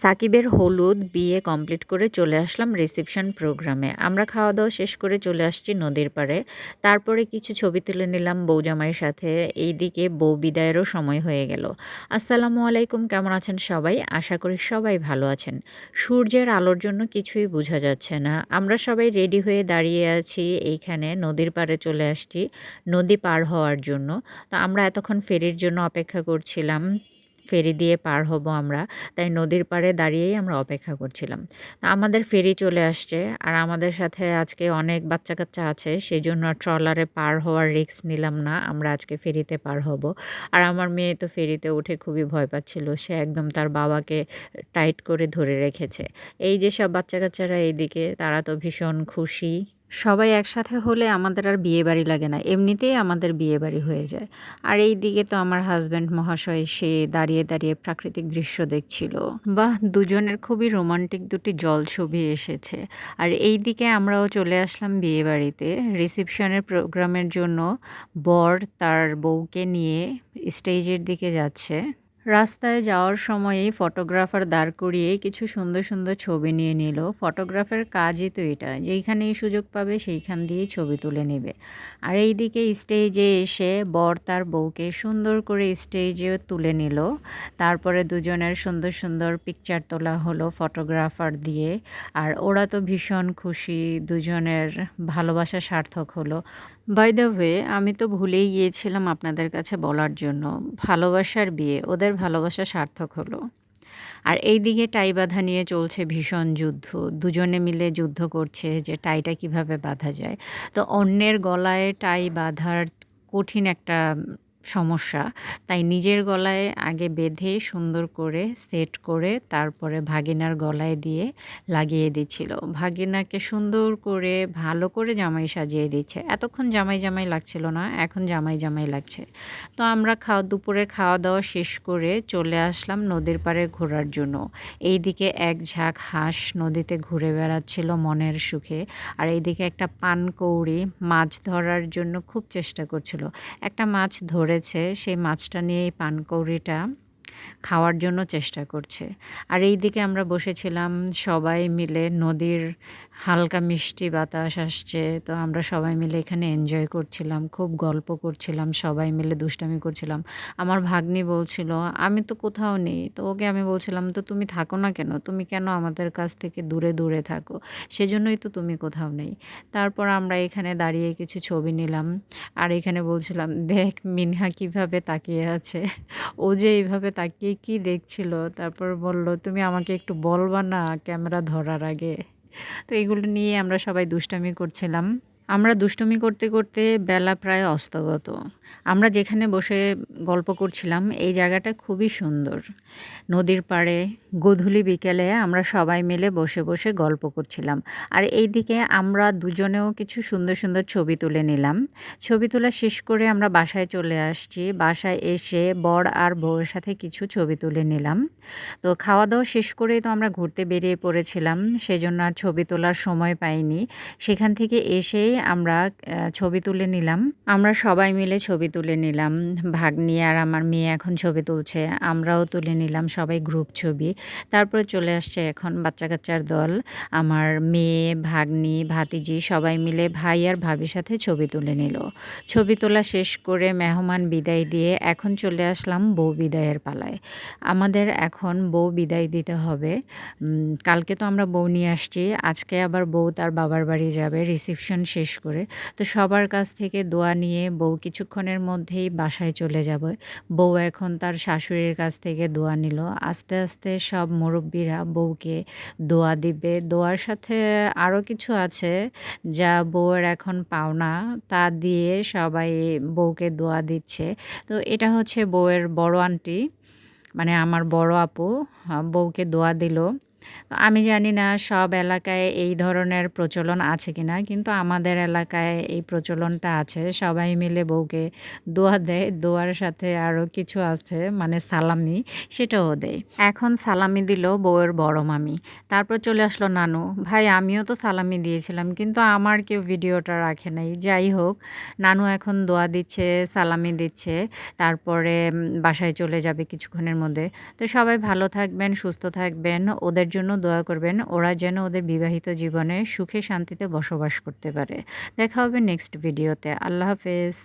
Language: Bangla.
সাকিবের হলুদ বিয়ে কমপ্লিট করে চলে আসলাম রিসেপশন প্রোগ্রামে। আমরা খাওয়া দাওয়া শেষ করে চলে আসছি নদীর পাড়ে। তারপরে কিছু ছবি তুলে নিলাম বউ জামাইয়ের সাথে। এইদিকে বউ বিদায়েরও সময় হয়ে গেল। আসসালামু আলাইকুম, কেমন আছেন সবাই? আশা করি সবাই ভালো আছেন। সূর্যের আলোর জন্য কিছুই বোঝা যাচ্ছে না। আমরা সবাই রেডি হয়ে দাঁড়িয়ে আছি, এইখানে নদীর পাড়ে চলে আসছি, নদী পার হওয়ার জন্য। তো আমরা এতক্ষণ ফেরির জন্য অপেক্ষা করছিলাম। ফেরি দিয়ে পার হব আমরা। তাই নদীর পাড়ে দাঁড়িয়েই আমরা অপেক্ষা করছিলাম। আমাদের ফেরি চলে আসছে আর আমাদের সাথে আজকে অনেক বাচ্চা কাচ্চা আছে সেই জন্য ট্রলারে পার হওয়ার রিস্ক নিলাম না, আমরা আজকে ফেরিতে পার হব। আর আমার মেয়ে তো ফেরিতে উঠে খুবই ভয় পাচ্ছিল, সে একদম তার বাবাকে টাইট করে ধরে রেখেছে। এই যে সব বাচ্চা কাচ্চারা এইদিকে, তারা তো ভীষণ খুশি। সবাই একসাথে হলে আমাদের আর বিয়ে বাড়ি লাগে না, এমনিতেই আমাদের বিয়ে বাড়ি হয়ে যায়। আর এই দিকে তো আমার হাজব্যান্ড মহাশয়, সে দাঁড়িয়ে দাঁড়িয়ে প্রাকৃতিক দৃশ্য দেখছিল। বাহ, দুজনের খুবই রোমান্টিক দুটি জল ছবি এসেছে। আর এই দিকে আমরাও চলে আসলাম বিয়ে বাড়িতে। রিসেপশনের প্রোগ্রামের জন্য বর তার বউকে নিয়ে স্টেজের দিকে যাচ্ছে। রাস্তায় যাওয়ার সময়ই ফটোগ্রাফার দাঁড় করিয়ে কিছু সুন্দর সুন্দর ছবি নিয়ে নিল। ফটোগ্রাফের কাজই তো এটা, যেইখানেই সুযোগ পাবে সেইখান দিয়েই ছবি তুলে নেবে। আর এইদিকে স্টেজে এসে বর তার বউকে সুন্দর করে স্টেজে তুলে নিল। তারপরে দুজনের সুন্দর সুন্দর পিকচার তোলা হলো ফটোগ্রাফার দিয়ে। আর ওরা তো ভীষণ খুশি, দুজনের ভালোবাসা সার্থক হলো। বাই দ্য ওয়ে আমি তো ভুলেই গিয়েছিলাম আপনাদের কাছে বলার জন্য। ভালোবাসার বিয়ে, ওদের ভালোবাসা সার্থক হলো। আর এই দিকে টাই বাধা নিয়ে চলছে ভীষণ যুদ্ধ। দুজনে মিলে যুদ্ধ করছে যে টাইটা কীভাবে বাঁধা যায়। তো অন্যের গলায় টাই বাঁধার কঠিন একটা সমস্যা। তাই নিজের গলায় আগে বেঁধে সুন্দর করে সেট করে তারপরে ভাগিনার গলায় দিয়ে লাগিয়ে দিচ্ছিল। ভাগিনাকে সুন্দর করে ভালো করে জামাই সাজিয়ে দিচ্ছে। এতক্ষণ জামাই জামাই লাগছিল না, এখন জামাই জামাই লাগছে। তো আমরা খাওয়া, দুপুরে খাওয়া দাওয়া শেষ করে চলে আসলাম নদীর পাড়ে ঘোরার জন্য। এই দিকে এক ঝাঁক হাঁস নদীতে ঘুরে বেড়াচ্ছিল মনের সুখে। আর এইদিকে একটা পানকৌড়ি মাছ ধরার জন্য খুব চেষ্টা করছিল। একটা মাছ ধরে ধরেছে সেই মাছটা নিয়ে এই পানকৌড়িটা। খাওয়ার জন্য চেষ্টা করছে। আর এই দিকে আমরা বসেছিলাম, সবাই মিলে নদীর হালকা মিষ্টি বাতাস আসছে, তো আমরা সবাই মিলে এখানে এনজয় করছিলাম, খুব গল্প করছিলাম, সবাই মিলে দুষ্টামি করছিলাম। আমার ভাগ্নি বলছিল, আমি তো কোথাও নেই। তো ওকে আমি বলছিলাম, তো তুমি থাকো না কেন? তুমি কেন আমাদের কাছ থেকে দূরে দূরে থাকো? সেজন্যই তো তুমি কোথাও নেই। তারপর আমরা এখানে দাঁড়িয়ে কিছু ছবি নিলাম, আর এখানে বলছিলাম, দেখ মিনহা কীভাবে তাকিয়ে আছে। ও যে এইভাবে তাকিয়ে কি দেখছিল? তারপর বলল, তুমি আমাকে একটু বলবা না ক্যামেরা ধরার আগে? তো এগুলো নিয়ে আমরা সবাই দুষ্টামি করছিলাম। আমরা দুষ্টুমি করতে করতে বেলা প্রায় অস্তগত। আমরা যেখানে বসে গল্প করছিলাম, এই জায়গাটা খুবই সুন্দর। নদীর পাড়ে, গধূলি বিকেলে আমরা সবাই মিলে বসে বসে গল্প করছিলাম। আর এই দিকে আমরা দুজনেও কিছু সুন্দর সুন্দর ছবি তুলে নিলাম। ছবি তোলা শেষ করে আমরা বাসায় চলে আসছি। বাসায় এসে বর আর বউয়ের সাথে কিছু ছবি তুলে নিলাম। তো খাওয়া দাওয়া শেষ করেই তো আমরা ঘুরতে বেরিয়ে পড়েছিলাম। সেজন্য আর ছবি তোলার সময় পাইনি। সেখান থেকে এসেই আমরা ছবি তুলে নিলাম। আমরা সবাই মিলে ছবি তুলে নিলাম। ভাগ্নি আর আমার মেয়ে এখন ছবি তুলছে। আমরাও তুলে নিলাম সবাই গ্রুপ ছবি। তারপরে চলে আসছে এখন বাচ্চা কাচ্চার দল। আমার মেয়ে, ভাগ্নি, ভাতিজি সবাই মিলে ভাই আর ভাবির সাথে ছবি তুলে নিল। ছবি তোলা শেষ করে মেহমান বিদায় দিয়ে এখন চলে আসলাম বউ বিদায়ের পালায়। আমাদের এখন বউ বিদায় দিতে হবে। কালকে তো আমরা বউ নিয়ে আসছি। আজকে আবার বউ তার বাবার বাড়ি যাবে। রিসিপশন শেষ করে। তো সবার কাছ থেকে দোয়া নিয়ে বউ কিছুক্ষণের মধ্যেই বাসায় চলে যাবে। বউ এখন তার শাশুড়ির কাছ থেকে দোয়া নিল। আস্তে আস্তে সব মুরব্বীরা বউকে দোয়া দিবে। দোয়ার সাথে আরও কিছু আছে যা বউয়ের এখন পাওনা, তা দিয়ে সবাই বউকে দোয়া দিচ্ছে। তো এটা হচ্ছে বউয়ের বড় আন্টি মানে আমার বড় আপু বউকে দোয়া দিল। তো আমি জানি না সব এলাকায় এই ধরনের প্রচলন আছে কিনা, কিন্তু আমাদের এলাকায় এই প্রচলনটা আছে। সবাই মিলে বউকে দোয়া দেয়, দোয়ার সাথে আরও কিছু আছে মানে সালামি সেটাও দেয়। এখন সালামি দিল বউয়ের বড় মামি। তারপর চলে আসলো নানু। ভাই, আমিও তো সালামি দিয়েছিলাম, কিন্তু আমার কেউ ভিডিওটা রাখে নাই। যাই হোক, নানু এখন দোয়া দিচ্ছে, সালামি দিচ্ছে। তারপরে বাসায় চলে যাবে কিছুক্ষণের মধ্যে। তো সবাই ভালো থাকবেন, সুস্থ থাকবেন। ওদের জন্য দোয়া করবেন, ওরা যেন ওদের বিবাহিত জীবনে সুখে শান্তিতে বসবাস করতে পারে। দেখা হবে নেক্সট ভিডিওতে আল্লাহ হাফেজ।